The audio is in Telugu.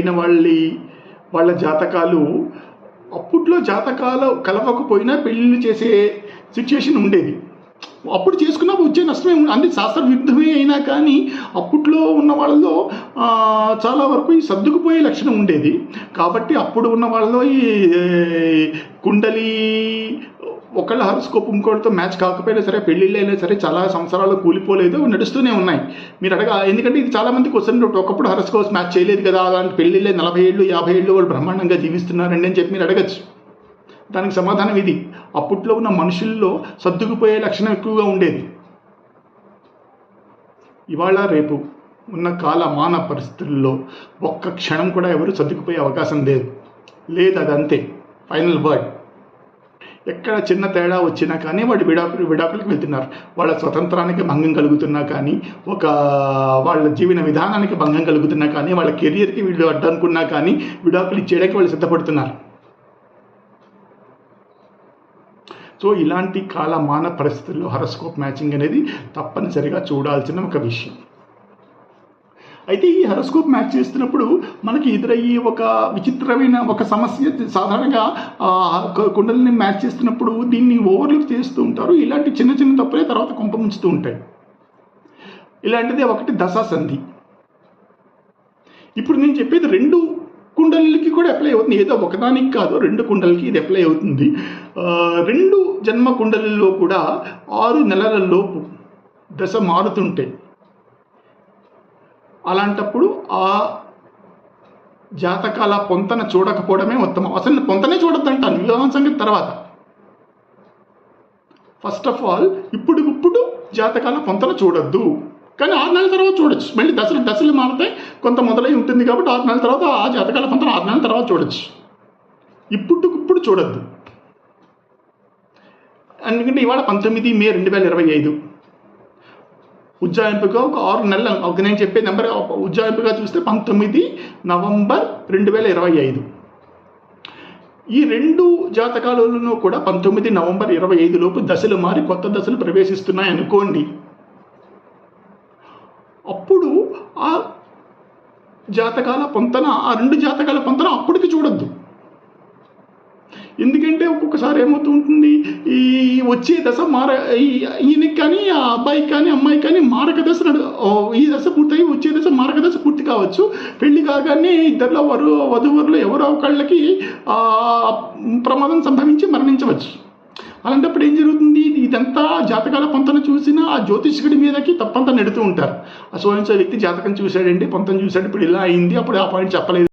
అయిన వాళ్ళ వాళ్ళ జాతకాలు అప్పట్లో జాతకాలు కలవకపోయినా పెళ్ళిళ్ళు చేసే సిచ్యుయేషన్ ఉండేది. అప్పుడు చేసుకున్న వచ్చే నష్టమే అంటే శాస్త్ర విరుద్ధమే అయినా కానీ అప్పట్లో ఉన్న వాళ్ళలో చాలా వరకు ఈ సర్దుకుపోయే లక్షణం ఉండేది. కాబట్టి అప్పుడు ఉన్న వాళ్ళలో ఈ కుండలి ఒకళ్ళ హరస్కోప్ ఇంకోటితో మ్యాచ్ కాకపోయినా సరే పెళ్ళిళ్ళు అయినా సరే చాలా సంవత్సరాలు కూలిపోలేదు నడుస్తూనే ఉన్నాయి. మీరు అడగా ఎందుకంటే ఇది చాలామందికి మంది ఒకప్పుడు హరస్కోప్స్ మ్యాచ్ చేయలేదు కదా అలాంటి పెళ్ళిళ్ళే నలభై ఏళ్ళు యాభై ఏళ్ళు వాళ్ళు బ్రహ్మాండంగా జీవిస్తున్నారండి అని చెప్పి మీరు అడగచ్చు. దానికి సమాధానం ఇది. అప్పట్లో ఉన్న మనుషుల్లో సర్దుకుపోయే లక్షణం ఎక్కువగా ఉండేది. ఇవాళ రేపు ఉన్న కాల మాన పరిస్థితుల్లో ఒక్క క్షణం కూడా ఎవరు సర్దుకుపోయే అవకాశం లేదు. లేదు అది అంతే ఫైనల్ వర్డ్ ఎక్కడ చిన్న తేడా వచ్చినా కానీ వాటి విడాకులు విడాకులకు వెళ్తున్నారు. వాళ్ళ స్వతంత్రానికి భంగం కలుగుతున్నా కానీ ఒక వాళ్ళ జీవన విధానానికి భంగం కలుగుతున్నా కానీ వాళ్ళ కెరియర్కి వీళ్ళు అడ్డనుకున్నా కానీ విడాకులు ఇచ్చేయడానికి వాళ్ళు సిద్ధపడుతున్నారు. సో ఇలాంటి కాలమాన పరిస్థితుల్లో హరస్కోప్ మ్యాచింగ్ అనేది తప్పనిసరిగా చూడాల్సిన ఒక విషయం. అయితే ఈ హరస్కోప్ మ్యాచ్ చేస్తున్నప్పుడు మనకి ఎదురయ్యే ఒక విచిత్రమైన ఒక సమస్య సాధారణంగా కుండలని కుండలిని మ్యాచ్ చేస్తున్నప్పుడు దీన్ని ఓవర్లుక్ చేస్తూ ఉంటారు. ఇలాంటి చిన్న చిన్న తప్పులే తర్వాత కొంపముంచుతూ ఉంటాయి. ఇలాంటిదే ఒకటి దశా సంధి. ఇప్పుడు నేను చెప్పేది రెండు కుండలకి కూడా అప్లై అవుతుంది. ఏదో ఒకదానికి కాదు రెండు కుండలకి ఇది అప్లై అవుతుంది. రెండు జన్మ కుండలలో కూడా ఆరు నెలల లోపు దశ మారుతుంటాయి అలాంటప్పుడు ఆ జాతకాల పొంతన చూడకపోవడమే ఉత్తమం. అసలు పొంతనే చూడొద్దంటాను వివాహం సంగతి తర్వాత. ఫస్ట్ ఆఫ్ ఆల్ ఇప్పుడు ఇప్పుడు జాతకాల పొంతన చూడొద్దు. కానీ ఆరు నెలల తర్వాత చూడొచ్చు. మళ్ళీ దశలు దశలు మారితే కొంత మొదలై ఉంటుంది కాబట్టి ఆరు నెలల తర్వాత ఆ జాతకాల పొంతన ఆరు నెలల తర్వాత చూడొచ్చు. ఇప్పుడు ఇప్పుడు చూడొద్దు. ఎందుకంటే ఇవాళ పంతొమ్మిది మే రెండు వేల ఇరవై ఐదు. ఉజ్జాయింపుగా ఒక ఆరు నెలల ఒక నేను చెప్పే నెంబర్ ఉజ్జాయింపుగా చూస్తే పంతొమ్మిది నవంబర్ రెండు వేల ఇరవై ఐదు. ఈ రెండు జాతకాలలో కూడా పంతొమ్మిది నవంబర్ ఇరవై ఐదు లోపు దశలు మారి కొత్త దశలు ప్రవేశిస్తున్నాయి అనుకోండి. అప్పుడు ఆ జాతకాల పొంతన ఆ రెండు జాతకాల పొంతన అప్పటికి చూడొద్దు. ఎందుకంటే ఒక్కొక్కసారి ఏమవుతూ ఉంటుంది ఈ వచ్చే దశ మార ఈయనకి కానీ ఆ అబ్బాయికి కానీ అమ్మాయికి కానీ మారక దశ నడు ఓ, ఈ దశ పూర్తయి వచ్చే దశ మారక దశ పూర్తి కావచ్చు. పెళ్ళి కాగానే ఇద్దరిలో వరు వధువరులు ఎవరో ఒకళ్ళకి ప్రమాదం సంభవించి మరణించవచ్చు. అలాంటప్పుడు ఏం జరుగుతుంది? ఇదంతా జాతకాల పొంతన చూసినా ఆ జ్యోతిష్కుడి మీదకి తప్పంతా నెడుతూ ఉంటారు. ఆ సో వ్యక్తి జాతకం చూశాడండి పొంతన చూశాడు ఇప్పుడు ఇలా అయింది అప్పుడు ఆ పాయింట్ చెప్పలేదు.